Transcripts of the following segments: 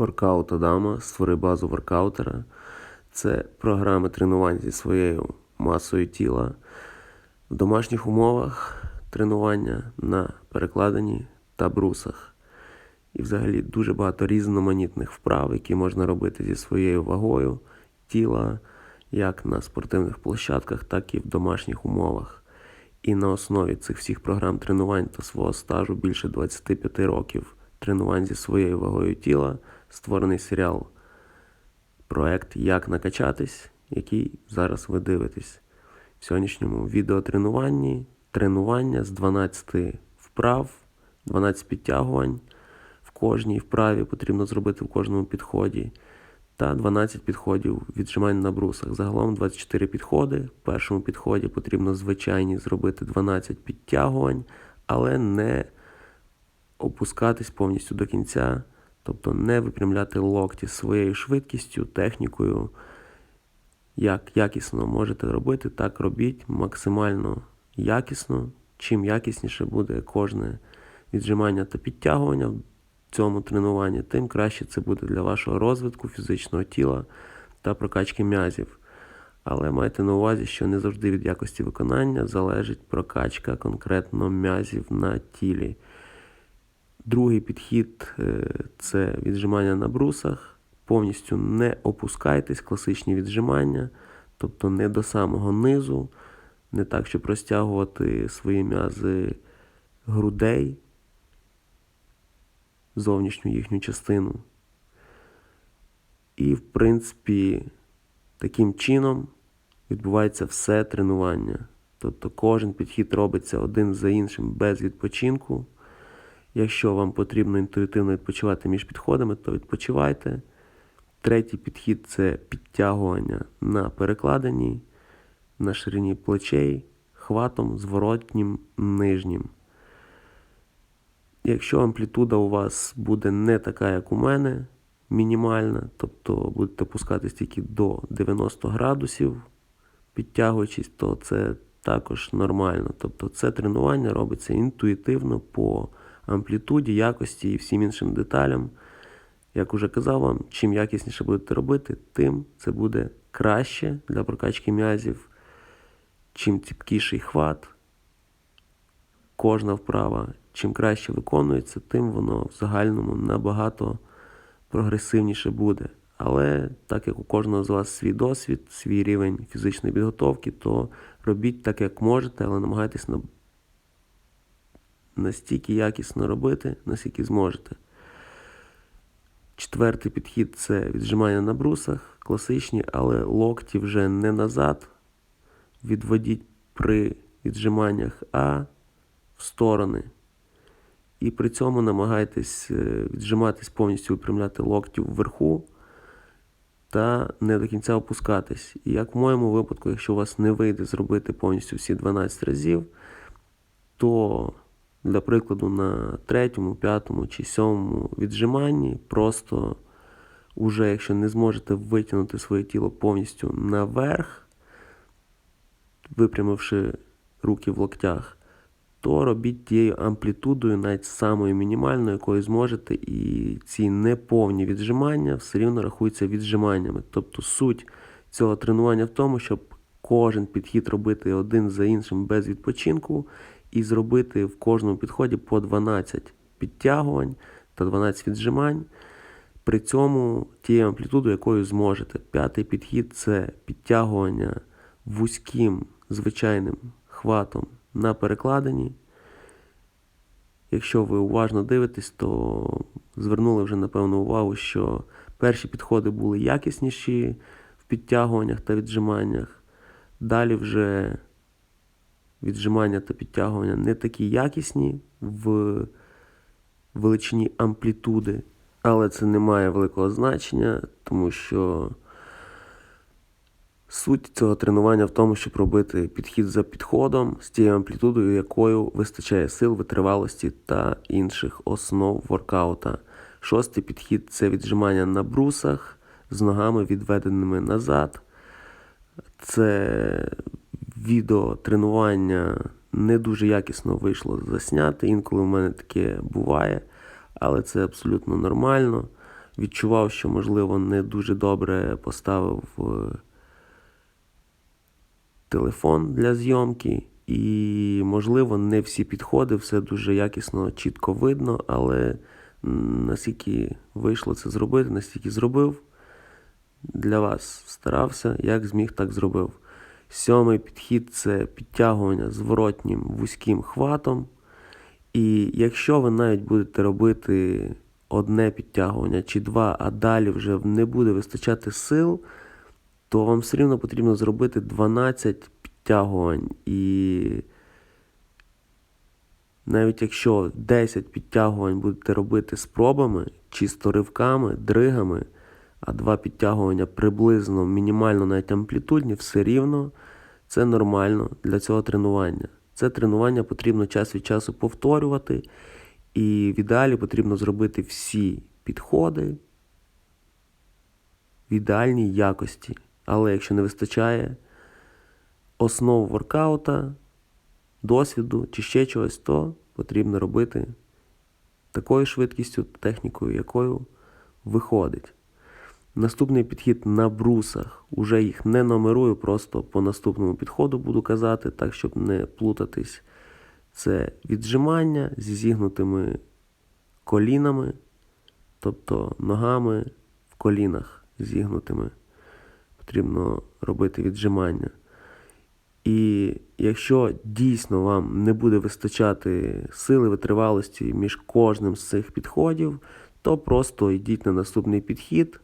Воркаут Адама, створи базу воркаутера. Це програми тренувань зі своєю масою тіла в домашніх умовах тренування на перекладині та брусах. І взагалі дуже багато різноманітних вправ, які можна робити зі своєю вагою тіла, як на спортивних площадках, так і в домашніх умовах. І на основі цих всіх програм тренувань та свого стажу більше 25 років тренувань зі своєю вагою тіла створений серіал проект Як накачатись, який зараз ви дивитесь. В сьогоднішньому відеотренуванні тренування з 12 вправ, 12 підтягувань. В кожній вправі потрібно зробити в кожному підході. Та 12 підходів віджимань на брусах. Загалом 24 підходи. В першому підході потрібно звичайні зробити 12 підтягувань, але не опускатись повністю до кінця, тобто не випрямляти локті своєю швидкістю, технікою. Як якісно можете робити, так робіть максимально якісно. Чим якісніше буде кожне віджимання та підтягування в цьому тренуванні, тим краще це буде для вашого розвитку фізичного тіла та прокачки м'язів. Але майте на увазі, що не завжди від якості виконання залежить прокачка конкретно м'язів на тілі. Другий підхід е, це віджимання на брусах. Повністю не опускайтесь, класичні віджимання, тобто не до самого низу, не так, щоб розтягувати свої м'язи грудей, зовнішню їхню частину. І, в принципі, таким чином відбувається все тренування. Тобто кожен підхід робиться один за іншим без відпочинку. Якщо вам потрібно інтуїтивно відпочивати між підходами, то відпочивайте. Третій підхід це підтягування на перекладині, на ширині плечей, хватом зворотнім нижнім. Якщо амплітуда у вас буде не така, як у мене, мінімальна, тобто будете опускатись тільки до 90 градусів, підтягуючись, то це також нормально. Тобто це тренування робиться інтуїтивно по амплітуді, якості і всім іншим деталям. Як уже казав вам, чим якісніше будете робити, тим це буде краще для прокачки м'язів. Чим ціпкіший хват, кожна вправа, чим краще виконується, тим воно в загальному набагато прогресивніше буде. Але так як у кожного з вас свій досвід, свій рівень фізичної підготовки, то робіть так, як можете, але намагайтесь на... настільки якісно робити, наскільки зможете. Четвертий підхід це віджимання на брусах, класичні, але локті вже не назад. Відводіть при віджиманнях, а в сторони. І при цьому намагайтесь е, віджиматись повністю випрямляти локті вверху та не до кінця опускатись. І як в моєму випадку, якщо у вас не вийде зробити повністю всі 12 разів, то для прикладу, на третьому, п'ятому чи сьомому віджиманні просто уже, якщо не зможете витягнути своє тіло повністю наверх, випрямивши руки в локтях, то робіть тією амплітудою, навіть самою мінімальною, якою зможете, і ці неповні віджимання все рівно рахуються віджиманнями. Тобто суть цього тренування в тому, щоб кожен підхід робити один за іншим без відпочинку і зробити в кожному підході по 12 підтягувань та 12 віджимань. При цьому тією амплітудою, якою зможете. П'ятий підхід це підтягування вузьким звичайним хватом на перекладині. Якщо ви уважно дивитесь, то звернули вже напевно увагу, що перші підходи були якісніші в підтягуваннях та віджиманнях. Далі вже віджимання та підтягування не такі якісні в величині амплітуди, але це не має великого значення, тому що суть цього тренування в тому, щоб робити підхід за підходом з тією амплітудою, якою вистачає сил, витривалості та інших основ воркаута. Шостий підхід це віджимання на брусах з ногами відведеними назад. Це відео тренування не дуже якісно вийшло засняти. Інколи в мене таке буває, але це абсолютно нормально. відчував, що, можливо, не дуже добре поставив е, телефон для зйомки. І, можливо, не всі підходи, все дуже якісно, чітко видно, але наскільки вийшло це зробити, настільки зробив. Для вас старався, як зміг, так зробив. Сьомий підхід це підтягування зворотнім вузьким хватом. І якщо ви навіть будете робити одне підтягування чи два, а далі вже не буде вистачати сил, то вам все рівно потрібно зробити 12 підтягувань. І навіть якщо 10 підтягувань будете робити спробами, чисто ривками, дригами, а два підтягування приблизно мінімально навіть амплітудні, все рівно це нормально для цього тренування. Це тренування потрібно час від часу повторювати, і в ідеалі потрібно зробити всі підходи в ідеальній якості. Але якщо не вистачає основ воркаута, досвіду чи ще чогось, то потрібно робити такою швидкістю, технікою, якою виходить. Наступний підхід на брусах. Уже їх не номерую, просто по наступному підходу буду казати, так, щоб не плутатись. Це віджимання зі зігнутими колінами, тобто ногами в колінах зігнутими. Потрібно робити віджимання. І якщо дійсно вам не буде вистачати сили витривалості між кожним з цих підходів, то просто йдіть на наступний підхід.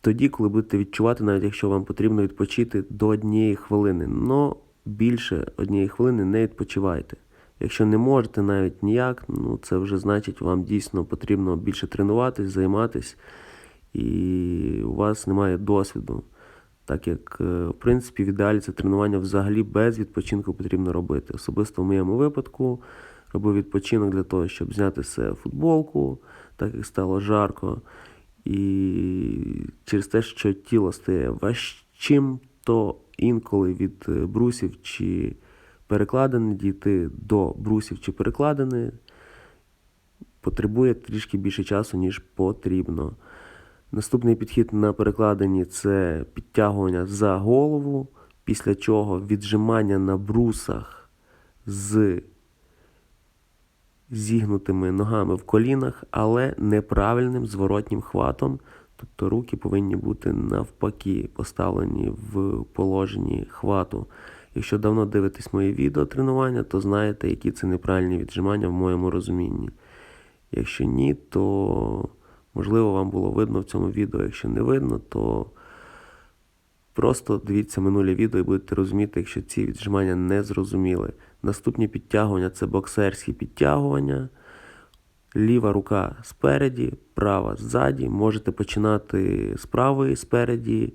Тоді, коли будете відчувати, навіть якщо вам потрібно відпочити до однієї хвилини. Но більше однієї хвилини не відпочивайте. Якщо не можете навіть ніяк, ну це вже значить, вам дійсно потрібно більше тренуватись, займатись, і у вас немає досвіду. Так як, е, в принципі, в ідеалі це тренування взагалі без відпочинку потрібно робити. Особисто в моєму випадку робив відпочинок для того, щоб зняти себе футболку, так як стало жарко. І через те, що тіло стає важчим, то інколи від е, брусів чи перекладини дійти до брусів чи перекладини потребує трішки більше часу, ніж потрібно. Наступний підхід на перекладині це підтягування за голову, після чого віджимання на брусах з зігнутими ногами в колінах, але неправильним зворотнім хватом. Тобто руки повинні бути навпаки поставлені в положенні хвату. Якщо давно дивитесь мої відео тренування, то знаєте, які це неправильні віджимання в моєму розумінні. Якщо ні, то можливо вам було видно в цьому відео. Якщо не видно, то просто дивіться минуле відео і будете розуміти, якщо ці віджимання не зрозуміли. Наступні підтягування це боксерські підтягування. Ліва рука спереді, права ззаді. Можете починати з правої спереді,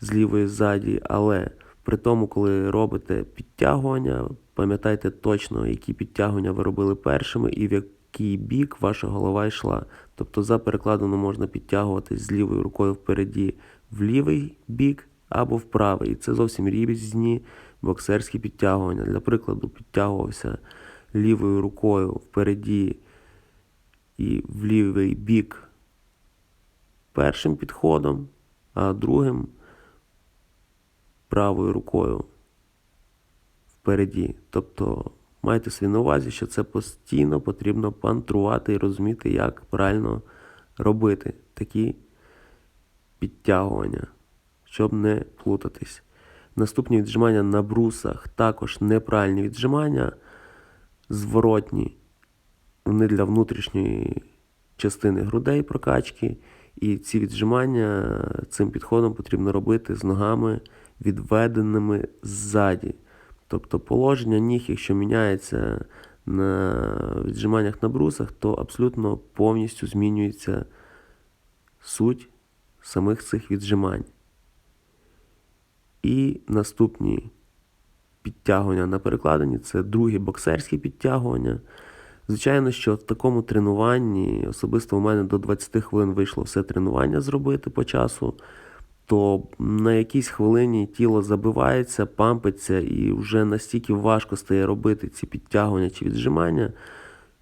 з лівої ззаді, але при тому, коли робите підтягування, пам'ятайте точно, які підтягування ви робили першими і в який бік ваша голова йшла. Тобто за перекладину можна підтягуватись з лівою рукою впереді в лівий бік або в правий. І це зовсім різні боксерські підтягування. Для прикладу, підтягувався лівою рукою впереді і в лівий бік першим підходом, а другим правою рукою впереді. Тобто майте собі на увазі, що це постійно потрібно пантрувати і розуміти, як правильно робити такі підтягування, щоб не плутатись. Наступні віджимання на брусах також неправильні віджимання, зворотні. Вони для внутрішньої частини грудей прокачки. І ці віджимання цим підходом потрібно робити з ногами відведеними ззаді. Тобто положення ніг, якщо міняється на віджиманнях на брусах, то абсолютно повністю змінюється суть самих цих віджимань. І наступні підтягування на перекладині це другі боксерські підтягування. Звичайно, що в такому тренуванні, особисто у мене до 20 хвилин вийшло все тренування зробити по часу, то на якійсь хвилині тіло забивається, пампиться, і вже настільки важко стає робити ці підтягування чи віджимання,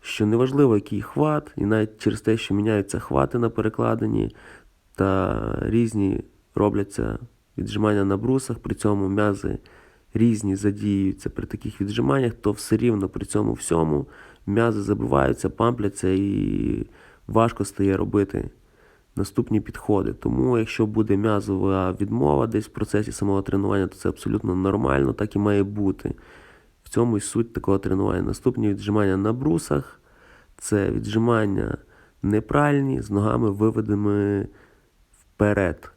що неважливо, який хват, і навіть через те, що міняються хвати на перекладині та різні робляться віджимання на брусах, при цьому м'язи різні задіюються при таких віджиманнях, то все рівно при цьому всьому м'язи забиваються, пампляться і важко стає робити наступні підходи. Тому, якщо буде м'язова відмова десь в процесі самого тренування, то це абсолютно нормально, так і має бути. В цьому і суть такого тренування. Наступні віджимання на брусах це віджимання неправильні з ногами виведеними вперед,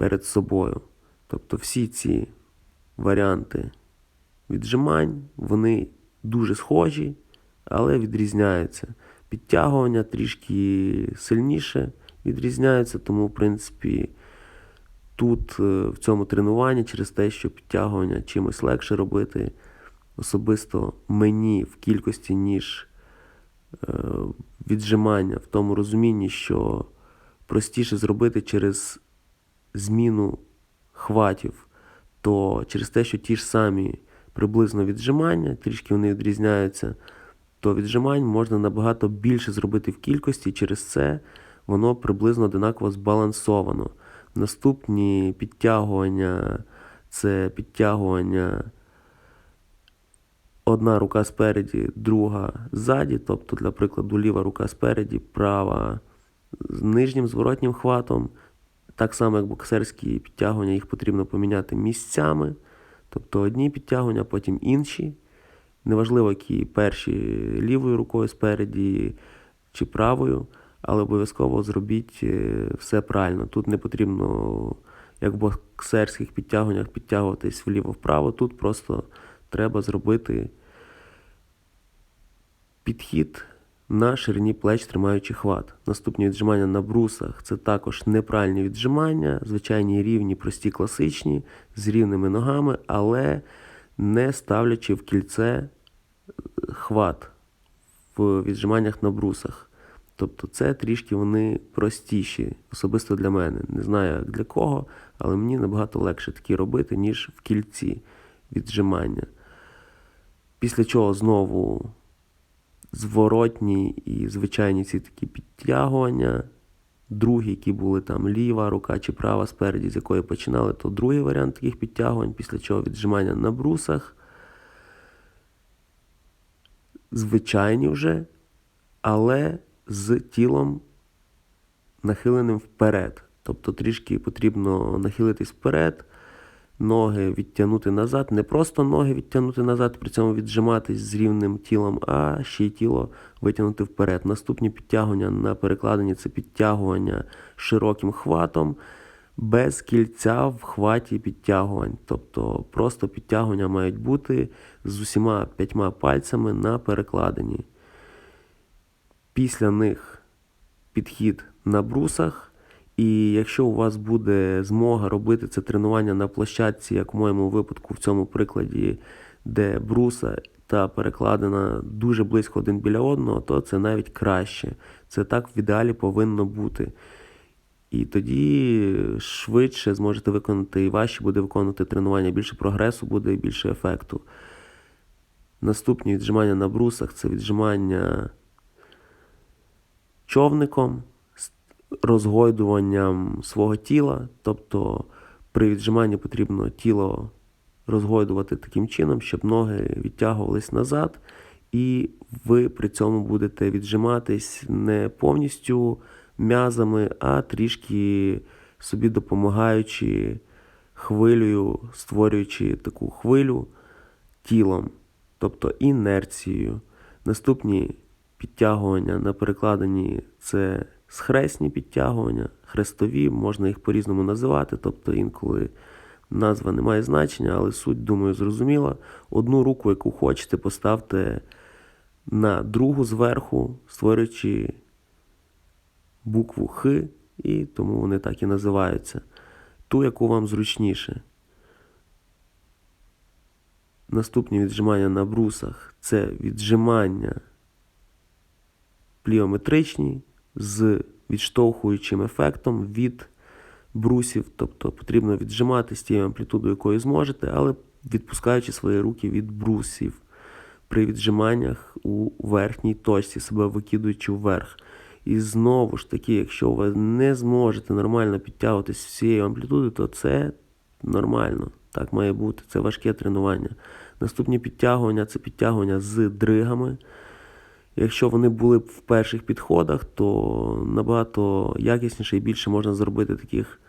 перед собою. Тобто всі ці варіанти віджимань, вони дуже схожі, але відрізняються. Підтягування трішки сильніше відрізняються, тому, в принципі, тут е, в цьому тренуванні через те, що підтягування чимось легше робити, особисто мені в кількості, ніж е, віджимання, в тому розумінні, що простіше зробити через зміну хватів, то через те, що ті ж самі приблизно віджимання, трішки вони відрізняються, то віджимань можна набагато більше зробити в кількості, через це воно приблизно одинаково збалансовано. Наступні підтягування це підтягування одна рука спереді, друга ззаді, тобто, для прикладу, ліва рука спереді, права з нижнім зворотнім хватом. Так само, як боксерські підтягування, їх потрібно поміняти місцями. Тобто одні підтягування, потім інші. Неважливо, які перші лівою рукою спереді чи правою, але обов'язково зробіть е, все правильно. Тут не потрібно, як в боксерських підтягуваннях, підтягуватись вліво-вправо. Тут просто треба зробити підхід на ширині плеч, тримаючи хват. Наступні віджимання на брусах це також неправильні віджимання, звичайні рівні, прості, класичні, з рівними ногами, але не ставлячи в кільце е, хват в віджиманнях на брусах. Тобто це трішки вони простіші, особисто для мене. Не знаю, як для кого, але мені набагато легше такі робити, ніж в кільці віджимання. Після чого знову зворотні і звичайні ці такі підтягування. Другі, які були там ліва рука чи права спереді, з якої починали, то другий варіант таких підтягувань, після чого віджимання на брусах. Звичайні вже, але з тілом нахиленим вперед. Тобто трішки потрібно нахилитись вперед, ноги відтягнути назад, не просто ноги відтягнути назад, при цьому віджиматись з рівним тілом, а ще й тіло витягнути вперед. Наступні підтягування на перекладенні це підтягування широким хватом, без кільця в хваті підтягувань. Тобто просто підтягування мають бути з усіма п'ятьма пальцями на перекладенні. Після них підхід на брусах. І якщо у вас буде змога робити це тренування на площадці, як в моєму випадку, в цьому прикладі, де бруса та перекладена дуже близько один біля одного, то це навіть краще. Це так в ідеалі повинно бути. І тоді швидше зможете виконати і важче буде виконувати тренування, більше прогресу буде і більше ефекту. Наступні віджимання на брусах це віджимання човником розгойдуванням свого тіла, тобто при віджиманні потрібно тіло розгойдувати таким чином, щоб ноги відтягувались назад, і ви при цьому будете віджиматись не повністю м'язами, а трішки собі допомагаючи хвилею, створюючи таку хвилю тілом, тобто інерцією. Наступні підтягування на перекладенні це схресні підтягування, хрестові, можна їх по-різному називати, тобто інколи назва не має значення, але суть, думаю, зрозуміла. Одну руку, яку хочете, поставте на другу зверху, створюючи букву Х, і тому вони так і називаються. Ту, яку вам зручніше. Наступні віджимання на брусах це віджимання пліометричні, з відштовхуючим ефектом від брусів, тобто потрібно віджимати з тією амплітудою, якою зможете, але відпускаючи свої руки від брусів. при віджиманнях у верхній точці, себе викидуючи вверх. І знову ж таки, якщо ви не зможете нормально підтягуватись всією амплітудою, то це нормально. Так має бути. Це важке тренування. Наступні підтягування це підтягування з дригами. Якщо вони були б в перших підходах, то набагато якісніше і більше можна зробити таких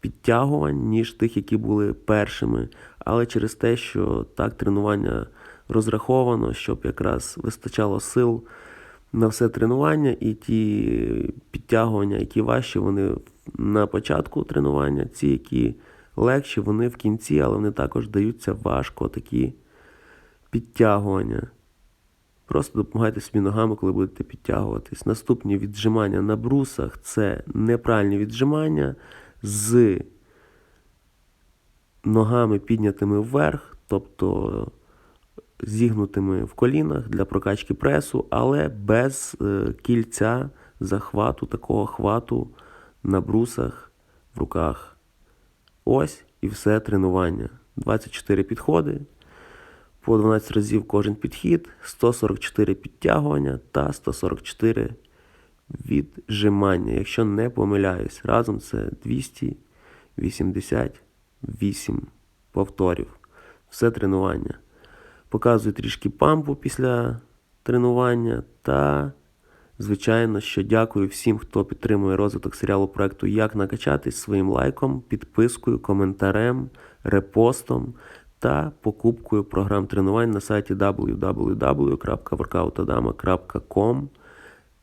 підтягувань, ніж тих, які були першими. Але через те, що так тренування розраховано, щоб якраз вистачало сил на все тренування, і ті підтягування, які важчі, вони на початку тренування, ці, які легші, вони в кінці, але вони також даються важко такі підтягування. Просто допомагайте собі ногами, коли будете підтягуватись. Наступні віджимання на брусах це неправильні віджимання з ногами піднятими вверх, тобто зігнутими в колінах для прокачки пресу, але без е, кільця захвату, такого хвату на брусах в руках. Ось і все тренування. 24 підходи, по 12 разів кожен підхід, 144 підтягування та 144 віджимання. Якщо не помиляюсь, разом це 288 повторів. Все тренування. Показую трішки пампу після тренування та, звичайно, що дякую всім, хто підтримує розвиток серіалу проекту Як накачатись своїм лайком, підпискою, коментарем, репостом та покупкою програм тренувань на сайті www.workoutadama.com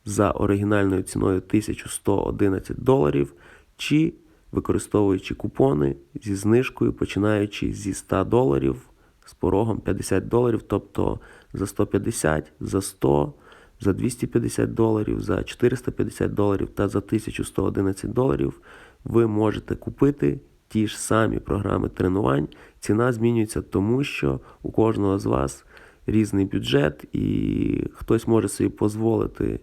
за оригінальною ціною 1111 доларів чи використовуючи купони зі знижкою, починаючи зі 100 доларів з порогом 50 доларів, тобто за 150, за 100, за 250 доларів, за 450 доларів та за 1111 доларів ви можете купити ті ж самі програми тренувань. Ціна змінюється тому, що у кожного з вас різний бюджет, і хтось може собі дозволити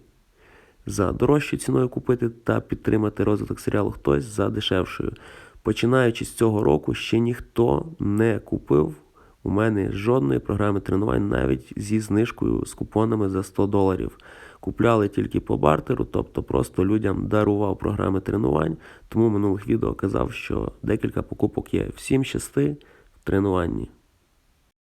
за дорожчою ціною купити та підтримати розвиток серіалу, хтось за дешевшою. Починаючи з цього року, ще ніхто не купив у мене жодної програми тренувань навіть зі знижкою з купонами за 100 доларів. Купляли тільки по бартеру, тобто просто людям дарував програми тренувань. Тому минулих відео казав, що декілька покупок є. Всім шести в тренуванні.